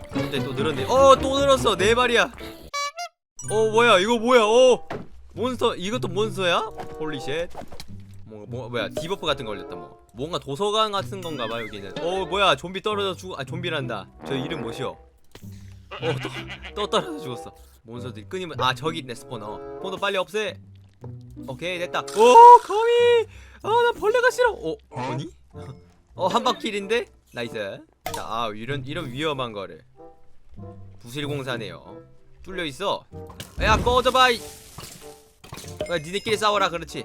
어 갑자기 또 늘었네. 어 또 늘었어. 네 마리야. 어 뭐야? 이거 뭐야? 어 몬스터 이것도 몬스터야? 홀리쉣 뭐, 뭐 뭐야? 디버프 같은 거 올렸다 뭐. 뭔가 도서관 같은 건가 봐 여기는. 어 뭐야? 좀비 떨어져 죽아 좀비란다. 저 이름 뭐시오? 어또 또 떨어져 죽었어. 몬스터들이 끊이면 아 저기 있네 스포너. 스포너 빨리 없애. 오케이 됐다. 오 거미! 아나 벌레가 싫어. 어 뭐니? 어 한바퀴인데 나이스. 자 아 이런 이런 위험한 거를. 부실공사네요. 뚫려 있어. 야 꺼져봐 이. 야, 니네끼리 싸워라 그렇지?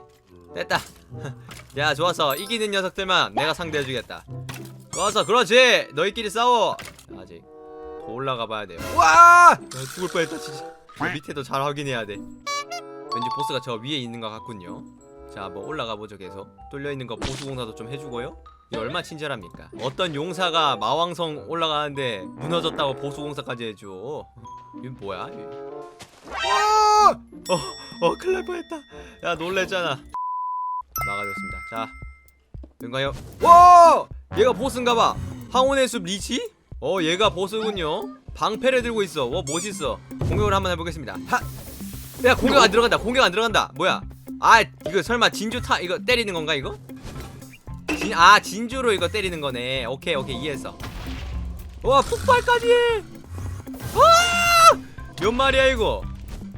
됐다. 야 좋았어 이기는 녀석들만 내가 상대해주겠다. 좋았어 그렇지! 너희끼리 싸워! 아직 더 올라가 봐야 돼요. 와! 야, 죽을 뻔했다 진짜. 저 밑에도 잘 확인해야 돼. 왠지 보스가 저 위에 있는 것 같군요. 자 한번 올라가 보죠 계속. 뚫려 있는 거 보수 공사도 좀 해주고요. 이 얼마 친절합니까 어떤 용사가 마왕성 올라가는데 무너졌다고 보수 공사까지 해줘 이건 뭐야 와! 어, 어, 큰일 날 뻔했다. 야, 놀랬잖아. 막아줬습니다. 자, 뭔가요? 와! 얘가 보스인가봐. 황혼의 숲 리치? 어, 얘가 보스군요. 방패를 들고 있어. 와, 멋있어. 공격을 한번 해보겠습니다. 하! 야, 공격 안 들어간다. 공격 안 들어간다. 뭐야? 아, 이거 설마 진주 타 이거 때리는 건가 이거? 진, 아, 진주로 이거 때리는 거네. 오케이, 오케이, 이해했어. 와, 폭발까지 해. 와! 몇 마리야 이거?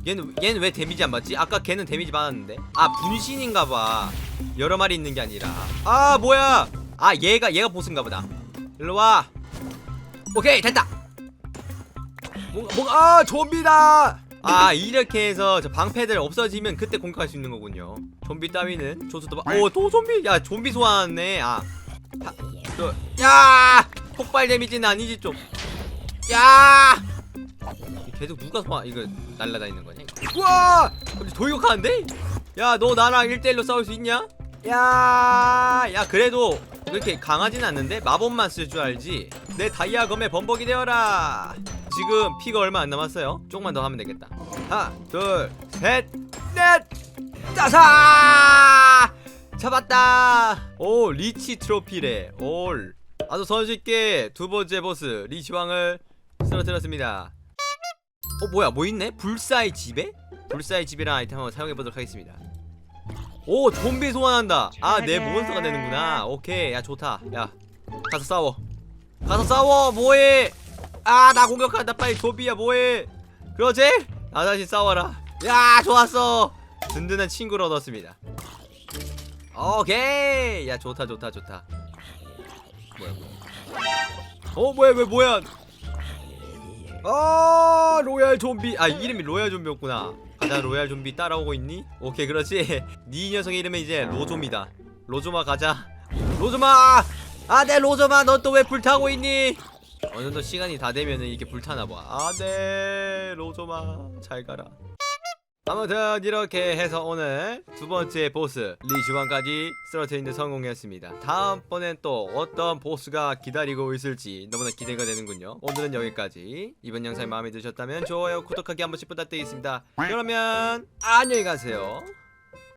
얘는 얘는 왜 데미지 안 받지? 아까 걔는 데미지 받았는데. 아 분신인가봐. 여러 마리 있는 게 아니라. 아 뭐야? 아 얘가 얘가 보스인가 보다. 일로 와. 오케이 됐다. 뭔가 뭔가 아 좀비다. 아 이렇게 해서 저 방패들 없어지면 그때 공격할 수 있는 거군요. 좀비 따위는 조수도 봐. 오또 좀비. 야 좀비 소환네. 아. 하, 또, 야 폭발 데미지는 아니지 좀. 야. 계속 누가 소환 이거 날라다니는 거냐? 우와! 돌격하는데? 야, 너 나랑 1대1로 싸울 수 있냐? 야, 야, 그래도 그렇게 강하진 않는데 마법만 쓸 줄 알지. 내 다이아 검에 범벅이 되어라. 지금 피가 얼마 안 남았어요. 조금만 더 하면 되겠다. 하나, 둘, 셋, 넷, 다섯! 잡았다. 오, 리치 트로피래. 올. 아주 손쉽게 두 번째 보스 리치 왕을 쓰러뜨렸습니다. 어 뭐야 뭐 있네? 불사의 지배? 불사의 지배라는 아이템 한번 사용해보도록 하겠습니다 오 좀비 소환한다 아 내 몬스터가 되는구나 오케이 야 좋다 야 가서 싸워 가서 싸워 뭐해 아 나 공격한다. 빨리 좀비야 뭐해? 그러지? 나 다시 싸워라. 야 좋았어. 든든한 친구를 얻었습니다. 오케이. 야 좋다 좋다 좋다. 뭐야 뭐야. 어 뭐야 왜 뭐야? 아 로얄 좀비. 아 이름이 로얄 좀비였구나. 가자 로얄 좀비 따라오고 있니? 오케이 그렇지. 네 녀석의 이름은 이제 로조입니다. 로조마 가자. 로조마! 아네 로조마. 너또왜 불타고 있니? 어느 정도 시간이 다 되면은 이게 불타나 봐. 아 네 로조마 잘 가라. 아무튼 이렇게 해서 오늘 두 번째 보스 리주왕까지 쓰러뜨리는 성공했습니다. 다음번엔 또 어떤 보스가 기다리고 있을지 너무나 기대가 되는군요. 오늘은 여기까지. 이번 영상이 마음에 드셨다면 좋아요 구독하기 한 번씩 부탁드리겠습니다. 그러면 안녕히 가세요